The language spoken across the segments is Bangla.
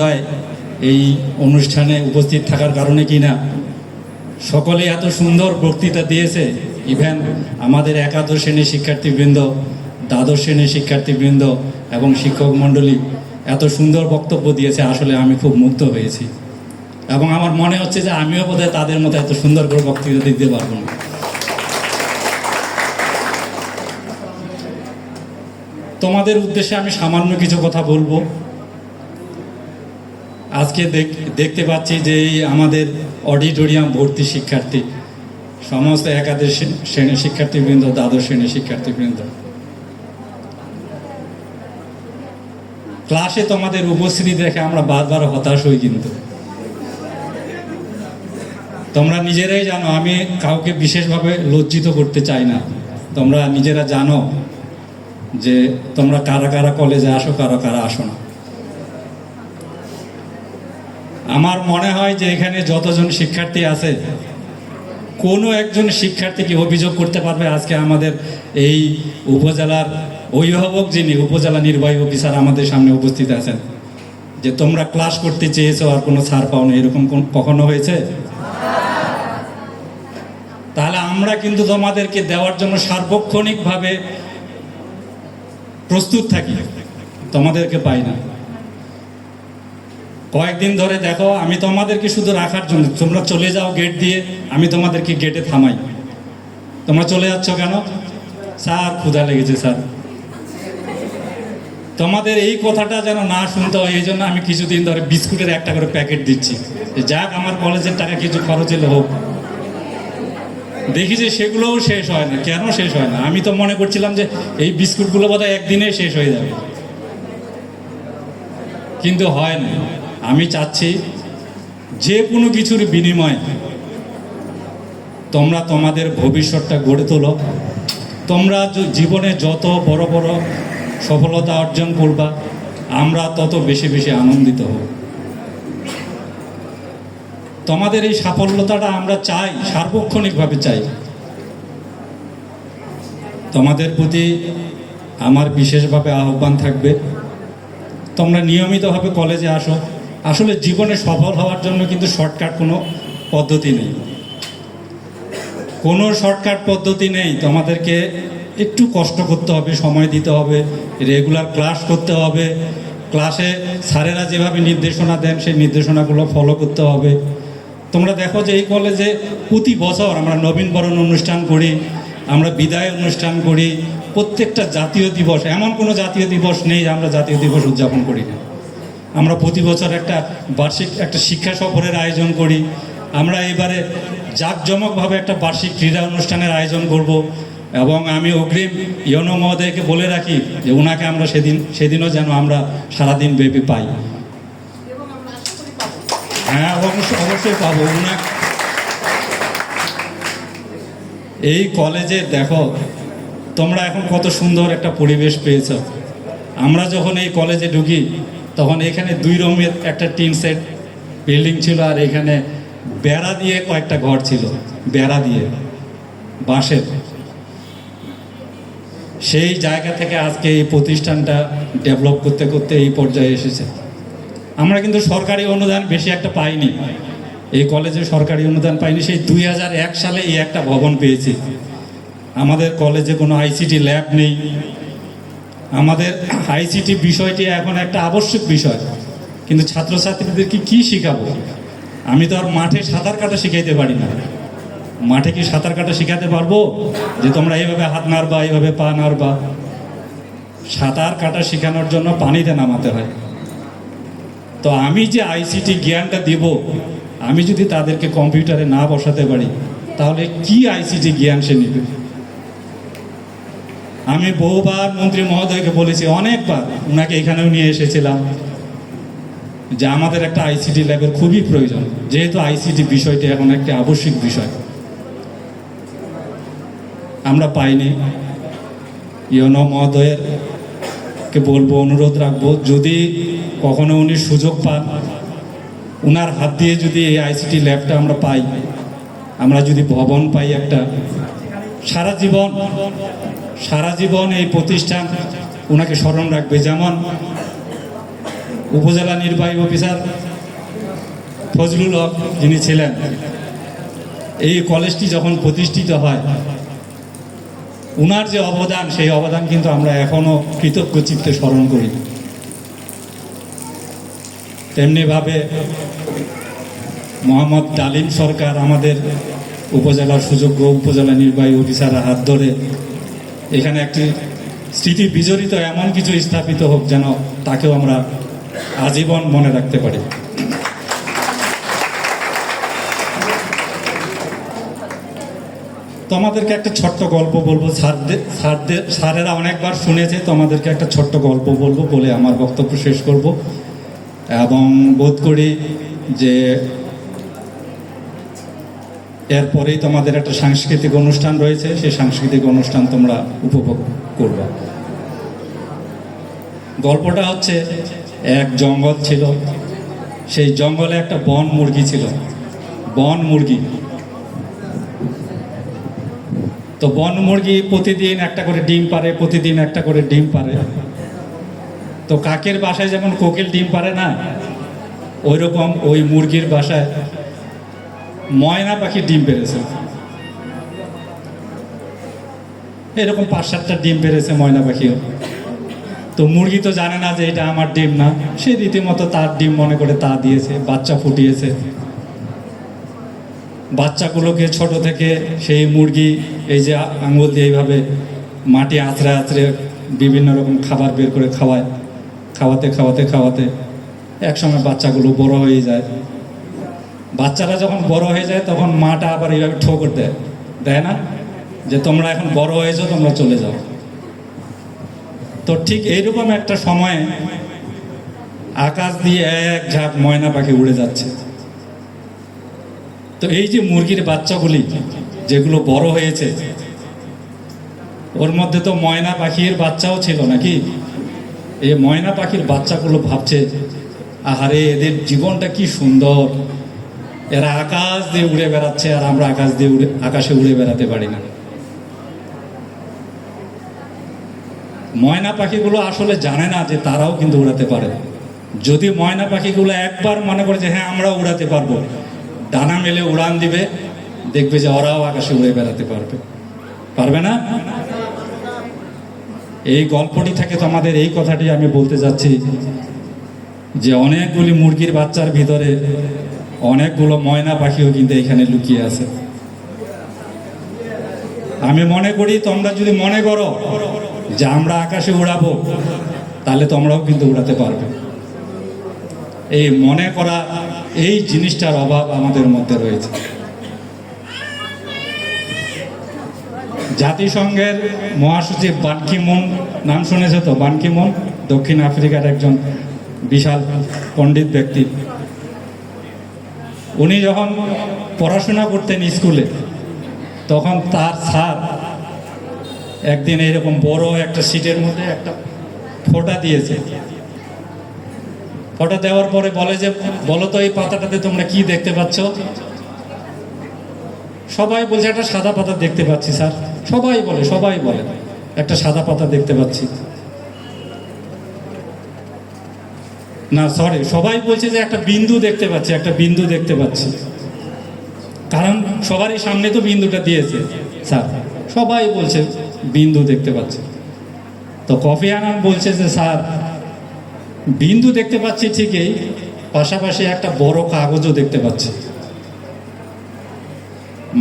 মহোদয় এই অনুষ্ঠানে উপস্থিত থাকার কারণে কি না? সকলে এত সুন্দর বক্তৃতা দিয়েছে। ইভেন আমাদের একাদশ শ্রেণির শিক্ষার্থীবৃন্দ, দ্বাদশ শ্রেণির শিক্ষার্থীবৃন্দ এবং শিক্ষক মণ্ডলী এত সুন্দর বক্তব্য দিয়েছে, আসলে আমি খুব মুগ্ধ হয়েছি। এবং আমার মনে হচ্ছে যে আমিও বোধহয় তাদের মতো এত সুন্দর করে বক্তৃতা দিতে পারব না। তোমাদের উদ্দেশ্যে আমি সামান্য কিছু কথা বলব। আজকে দেখ- দেখতে পাচ্ছি যে আমাদের অডিটোরিয়াম ভর্তি শিক্ষার্থী, সমস্ত একাদশ শ্রে- শ্রেণির শিক্ষার্থীবৃন্দ, দ্বাদশ শ্রেণির শিক্ষার্থীবৃন্দ। ক্লাসে তোমাদের উপস্থিতি দেখে আমরা বারবার হতাশ হই কিন্তু। তোমরা নিজেরাই জানো, আমি কাউকে বিশেষভাবে লজ্জিত করতে চাই না। তোমরা নিজেরা জানো যে তোমরা কারা কারা কলেজে আসো, কারা কারা আসো না। আমার মনে হয় যে এখানে যতজন শিক্ষার্থী আছে, কোনো একজন শিক্ষার্থী কি অভিযোগ করতে পারবে আজকে আমাদের এই উপজেলার অভিভাবক যিনি উপজেলা নির্বাহী অফিসার আমাদের সামনে উপস্থিত আছেন? যে তোমরা ক্লাস করতে চেয়েছো আর কোনো ছাড় পাও না এরকম কখনো হয়েছে? তাহলে আমরা কিন্তু তোমাদেরকে দেওয়ার জন্য সার্বক্ষণিকভাবে প্রস্তুত থাকি। তোমাদেরকে পাই না। কয়েকদিন ধরে দেখো, আমি তোমাদেরকে শুধু রাখার জন্য, তোমরা চলে যাও গেট দিয়ে, আমি তোমাদেরকে গেটে থামাই। তোমরা চলে যাচ্ছ কেন? স্যার, ক্ষুধা লেগেছে, স্যার। তোমাদের এই কথাটা যেন না শুনতে হয়, এই জন্য আমি কিছুদিন ধরে বিস্কুটের একটা করে প্যাকেট দিচ্ছি। যাক, আমার কলেজের টাকা কিছু খরচ হলে হোক। দেখি যে সেগুলোও শেষ হয় না। কেন শেষ হয় না? আমি তো মনে করছিলাম যে এই বিস্কুটগুলো বোধহয় একদিনে শেষ হয়ে যাবে। কিন্তু হয় না। আমি চাচ্ছি যে কোনো কিছুর বিনিময়ে তোমরা তোমাদের ভবিষ্যৎটা গড়ে তোলো। তোমরা জীবনে যত বড় বড় সফলতা অর্জন করবা, আমরা তত বেশি বেশি আনন্দিত হব। তোমাদের এই সাফল্যতাটা আমরা চাই, সার্বক্ষণিকভাবে চাই। তোমাদের প্রতি আমার বিশেষভাবে আহ্বান থাকবে। তোমরা নিয়মিতভাবে কলেজে আসো। আসলে জীবনে সফল হওয়ার জন্য কিন্তু শর্টকাট কোনো পদ্ধতি নেই। কোনো শর্টকাট পদ্ধতি নেই। তোমাদেরকে একটু কষ্ট করতে হবে, সময় দিতে হবে রেগুলার ক্লাস করতে হবে। ক্লাসে স্যারেরা যেভাবে নির্দেশনা দেন, সেই নির্দেশনাগুলো ফলো করতে হবে। তোমরা দেখো যে এই কলেজে প্রতি বছর আমরা নবীনবরণ অনুষ্ঠান করি, আমরা বিদায় অনুষ্ঠান করি। প্রত্যেকটা জাতীয় দিবস, এমন কোনো জাতীয় দিবস নেই আমরা জাতীয় দিবস উদযাপন করি না। আমরা প্রতি বছর একটা বার্ষিক, একটা শিক্ষা সফরের আয়োজন করি। আমরা এবারে জাঁকজমকভাবে একটা বার্ষিক ক্রীড়া অনুষ্ঠানের আয়োজন করব এবং আমি অগ্রিম ইয়নো মহোদয়কে বলে রাখি যে ওনাকে আমরা সেদিন, সেদিনও যেন আমরা সারাদিন ব্যাপী পাই। হ্যাঁ অবশ্যই অবশ্যই পাবো। ওনা এই কলেজে দেখো, তোমরা এখন কত সুন্দর একটা পরিবেশ পেয়েছ। আমরা যখন এই কলেজে ঢুকি তখন এখানে দুই রুমের একটা টিন সেট বিল্ডিং ছিল আর এখানে বেড়া দিয়ে কয়েকটা ঘর ছিল, বেড়া দিয়ে, বাঁশের। সেই জায়গা থেকে আজকে এই প্রতিষ্ঠানটা ডেভেলপ করতে করতে এই পর্যায়ে এসেছে। আমরা কিন্তু সরকারি অনুদান বেশি একটা পাইনি। এই কলেজে সরকারি অনুদান পাইনি। সেই দুই সালে এই একটা ভবন পেয়েছি। আমাদের কলেজে কোনো আইসিটি ল্যাব নেই। আমাদের আইসিটি বিষয়টি এখন একটা আবশ্যক বিষয়, কিন্তু ছাত্রছাত্রীদেরকে কি শেখাবো? আমি তো আর মাঠে সাঁতার কাটা শিখাইতে পারি না। মাঠে কি সাঁতার কাটা শেখাতে পারব? যে তোমরা এইভাবে হাত নাড়বা, এইভাবে পা নাড়বা। সাঁতার কাটা শেখানোর জন্য পানিতে নামাতে হয়। তো আমি যে আইসিটি জ্ঞানটা দিব, আমি যদি তাদেরকে কম্পিউটারে না বসাতে পারি, তাহলে কি আইসিটি জ্ঞান সে নেবে? আমি বহুবার মন্ত্রী মহোদয়কে বলেছি, অনেকবার ওনাকে এখানেও নিয়ে এসেছিলাম যে আমাদের একটা আইসিটি ল্যাবের খুবই প্রয়োজন। যেহেতু আইসিটি বিষয়টি এখন একটি আবশ্যিক বিষয়। আমরা পাইনি। ইয়নো মহোদয়ের কে বলব, অনুরোধ রাখব, যদি কখনো উনি সুযোগ পান ওনার হাত দিয়ে যদি এই আইসিটি ল্যাবটা আমরা পাই, আমরা যদি ভবন পাই একটা, সারা জীবন সারা জীবন এই প্রতিষ্ঠান ওনাকে স্মরণ রাখবে। যেমন উপজেলা নির্বাহী অফিসার ফজলুল হক যিনি ছিলেন, এই কলেজটি যখন প্রতিষ্ঠিত হয়, উনার যে অবদান, সেই অবদান কিন্তু আমরা এখনও কৃতজ্ঞ চিত্তে স্মরণ করি। তেমনিভাবে মোহাম্মদ ডালিম সরকার আমাদের উপজেলার সুযোগ্য উপজেলা নির্বাহী অফিসারের হাত ধরে এখানে একটি স্মৃতি বিজড়িত এমন কিছু স্থাপিত হোক যেন তাকেও আমরা আজীবন মনে রাখতে পারি। তোমাদেরকে একটা ছোট্ট গল্প বলব। স্যারদের স্যারদের, স্যারেরা অনেকবার শুনেছে তোমাদেরকে একটা ছোট্ট গল্প বলব বলে আমার বক্তব্য শেষ করব। এবং বোধ করি যে এরপরেই তোমাদের একটা সাংস্কৃতিক অনুষ্ঠান রয়েছে, সেই সাংস্কৃতিক অনুষ্ঠান তোমরা উপভোগ করবে। গল্পটা হচ্ছে, এক জঙ্গল ছিল, সেই জঙ্গলে একটা বন মুরগি ছিল, বন মুরগি। তো বন মুরগি প্রতিদিন একটা করে ডিম পারে প্রতিদিন একটা করে ডিম পারে তো কাকের বাসায় যেমন কোকিল ডিম পারে না ওই রকম ওই মুরগির বাসায় ময়না পাখির ডিম পেরেছে। এরকম পাঁচ সাতটা ডিম পেরেছে ময়না পাখিও তো মুরগি তো জানে না যে এটা আমার ডিম না। সে রীতিমতো তার ডিম মনে করে তা দিয়েছে, বাচ্চা ফুটিয়েছে। বাচ্চাগুলোকে ছোট থেকে সেই মুরগি, এই যে আঙুল দিয়ে এইভাবে মাটি আঁচড়ে আঁচড়ে বিভিন্ন রকম খাবার বের করে খাওয়ায়। খাওয়াতে খাওয়াতে খাওয়াতে একসময় বাচ্চাগুলো বড় হয়ে যায়। বাচ্চারা যখন বড় হয়ে যায়, তখন মাটা আবার এইভাবে ঠোকর দেয়। দেয় না? যে তোমরা এখন বড় হয়েছো, তোমরা চলে যাও। তো ঠিক এইরকম একটা সময়ে আকাশ দিয়ে এক ঝাঁক ময়না পাখি উড়ে যাচ্ছে। তো এই যে মুরগির বাচ্চাগুলি, যেগুলো বড় হয়েছে, ওর মধ্যে তো ময়না পাখির বাচ্চাও ছিল নাকি? এই ময়না পাখির বাচ্চাগুলো ভাবছে, আহারে, এদের জীবনটা কি সুন্দর। এরা আকাশ দিয়ে উড়ে বেড়াচ্ছে আর আমরা আকাশ দিয়ে উড়ে আকাশে উড়ে বেড়াতে পারি না। ময়না পাখিগুলো আসলে জানে না যে তারাও কিন্তু উড়াতে পারে। যদি ময়না পাখিগুলো একবার মনে করে যে হ্যাঁ আমরাও উড়াতে পারব, ডানা মেলে উড়ান দিবে, দেখবে যে ওরাও আকাশে উড়ে বেড়াতে পারবে। পারবে না? এই গল্পটি থেকে তো আমাদের এই কথাটি আমি বলতে যাচ্ছি যে অনেকগুলি মুরগির বাচ্চার ভিতরে অনেকগুলো ময়না পাখিও কিন্তু এখানে লুকিয়ে আছে। আমি মনে করি তোমরা যদি মনে করো যে আমরা আকাশে উড়াবো, তাহলে তোমরাও কিন্তু উড়াতে পারবে। এই মনে করা এই জিনিসটার অভাব আমাদের মধ্যে রয়েছে। জাতিসংঘের মহাসচিব বানকি মুন নাম শুনেছে তো? বানকি মুন দক্ষিণ আফ্রিকার একজন বিশাল পণ্ডিত ব্যক্তি। উনি যখন পড়াশোনা করতেন স্কুলে, তখন তার স্যার একদিন এরকম বড় একটা সিটের মধ্যে একটা ফোঁটা দিয়েছে। ফোঁটা দেওয়ার পরে বলে যে, বলো তো এই পাতাটাতে তোমরা কি দেখতে পাচ্ছ? সবাই বলছে, একটা সাদা পাতা দেখতে পাচ্ছি, স্যার। সবাই বলে সবাই বলে, একটা সাদা পাতা দেখতে পাচ্ছি। না সরি সবাই বলছে যে একটা বিন্দু দেখতে পাচ্ছি, একটা বিন্দু দেখতে পাচ্ছি। কারণ সবারই সামনে তো বিন্দুটা দিয়েছে, স্যার। সবাই বলছে বিন্দু দেখতে পাচ্ছে। তো কফি আনান বলছে যে, স্যার, বিন্দু দেখতে পাচ্ছি ঠিকই, পাশাপাশি একটা বড় কাগজও দেখতে পাচ্ছি।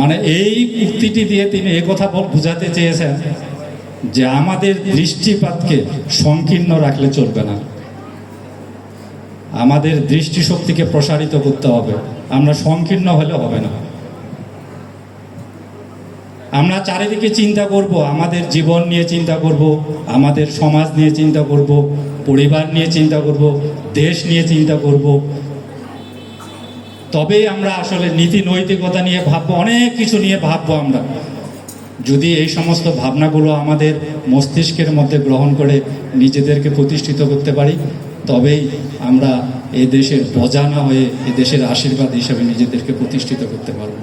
মানে এই উক্তিটি দিয়ে তিনি কথা বুঝাতে চেয়েছেন যে, আমাদের দৃষ্টিপাতকে সংকীর্ণ রাখলে চলবে না। আমাদের দৃষ্টিশক্তিকে প্রসারিত করতে হবে। আমরা সংকীর্ণ হলে হবে না। আমরা চারিদিকে চিন্তা করব, আমাদের জীবন নিয়ে চিন্তা করব, আমাদের সমাজ নিয়ে চিন্তা করব, পরিবার নিয়ে চিন্তা করব, দেশ নিয়ে চিন্তা করব। তবেই আমরা আসলে নীতি নৈতিকতা নিয়ে ভাববো, অনেক কিছু নিয়ে ভাববো আমরা। যদি এই সমস্ত ভাবনাগুলো আমাদের মস্তিষ্কের মধ্যে গ্রহণ করে নিজেদেরকে প্রতিষ্ঠিত করতে পারি তবেই আমরা এ দেশের বজা না হয়ে এ দেশের আশীর্বাদ হিসাবে নিজেদেরকে প্রতিষ্ঠিত করতে পারব।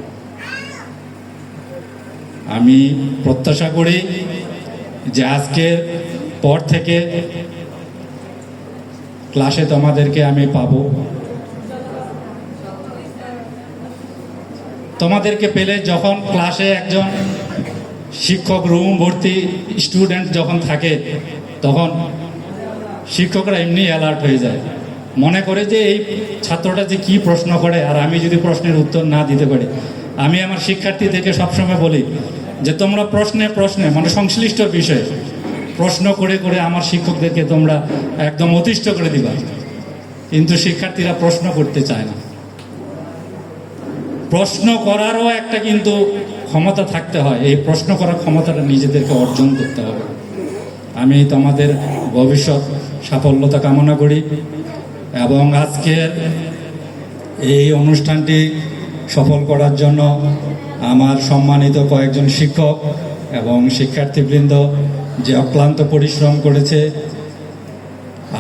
আমি প্রত্যাশা করি যে আজকের পর থেকে ক্লাসে তোমাদেরকে আমি পাবো। তোমাদেরকে পেলে যখন ক্লাসে একজন শিক্ষক রুম ভর্তি স্টুডেন্ট যখন থাকে, তখন শিক্ষকরা এমনি অ্যালার্ট হয়ে যায়। মনে করে যে এই ছাত্রটা যে কি প্রশ্ন করে, আর আমি যদি প্রশ্নের উত্তর না দিতে পারি। আমি আমার শিক্ষার্থীদেরকে সবসময় বলি যে, তোমরা প্রশ্নে প্রশ্নে মানে সংশ্লিষ্ট বিষয়ে, প্রশ্ন করে করে আমার শিক্ষকদেরকে তোমরা একদম অতিষ্ঠ করে দিবা। কিন্তু শিক্ষার্থীরা প্রশ্ন করতে চায় না। প্রশ্ন করারও একটা কিন্তু ক্ষমতা থাকতে হয়। এই প্রশ্ন করার ক্ষমতাটা নিজেদেরকে অর্জন করতে হবে। আমি তোমাদের ভবিষ্যৎ সাফল্যতা কামনা করি এবং আজকের এই অনুষ্ঠানটি সফল করার জন্য আমার সম্মানিত কয়েকজন শিক্ষক এবং শিক্ষার্থীবৃন্দ যে অক্লান্ত পরিশ্রম করেছে,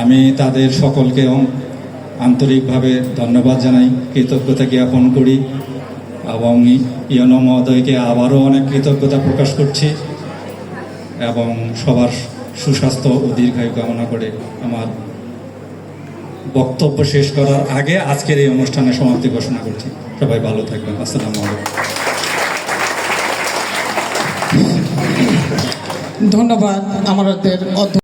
আমি তাদের সকলকে আন্তরিকভাবে ধন্যবাদ জানাই, কৃতজ্ঞতা জ্ঞাপন করি এবং ইয়নো মহোদয়কে আবারও অনেক কৃতজ্ঞতা প্রকাশ করছি এবং সবার সুস্বাস্থ্য ও দীর্ঘায়ু কামনা করে আমার বক্তব্য শেষ করার আগে আজকের এই অনুষ্ঠানে সমাপ্তি ঘোষণা করছি। সবাই ভালো থাকবেন। আসসালাম আলাইকুম। ধন্যবাদ। আমাদের